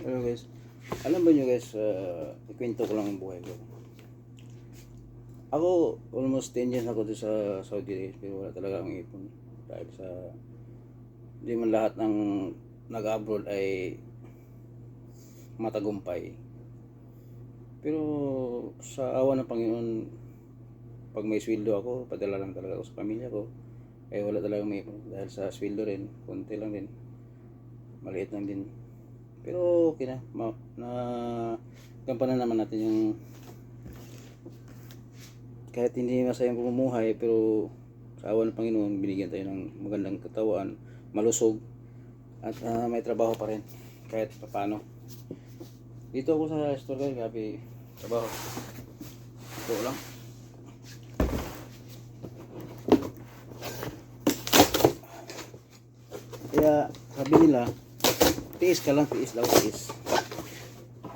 Hello guys. Alam ba nyo guys, uh, ikwento ko lang ang buhay ko. Ako, almost 10 years ako dito sa Saudi Arabia, pero wala talaga ang ipon. Dahil sa, hindi man lahat ng nag-abroad ay matagumpay. Pero sa awa ng Panginoon, pag may sweldo ako, padala lang talaga ako sa pamilya ko. Eh wala talaga may ipon. Dahil sa sweldo rin, konti lang din. Maliit lang din. Pero okay na. Ma na gampanan naman natin yung kahit hindi masayang pamumuhay pero sa awa ng Panginoon binigyan tayo ng magandang katawan, malusog at ah, may trabaho pa rin kahit paano. Dito ako sa store guys, gabi trabaho. Ito lang. Kaya sabi nila, tiis ka lang, tiis daw, tiis.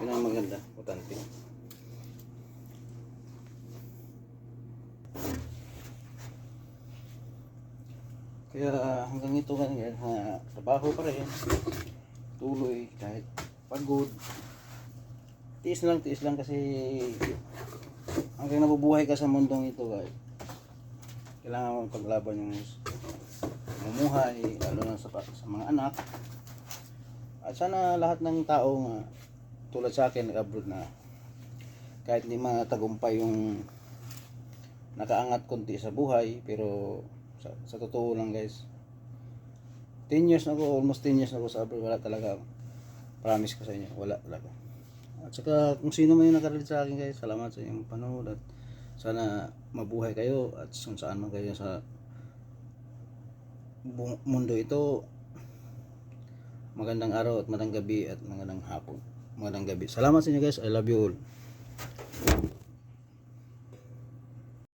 Yun ang maganda, potante. Kaya hanggang ito ganyan, ha, trabaho pa rin. Tuloy, kahit pagod. Tiis lang, tiis lang kasi hanggang nabubuhay ka sa mundong ito, guys. Kailangan mo paglaban yung mumuhay, lalo na sa, sa mga anak. At sana lahat ng tao nga tulad sa akin nag-abroad na kahit hindi matagumpay yung nakaangat konti sa buhay pero sa, sa totoo lang guys 10 years na ako, almost 10 years na ako sa abroad, wala talaga. Promise ko sa inyo, wala talaga. At saka kung sino man yung nakarelate sa akin guys, salamat sa inyong panood at sana mabuhay kayo at kung saan man kayo sa mundo ito magandang araw at magandang gabi at magandang hapon. Magandang gabi. Salamat sa inyo guys. I love you all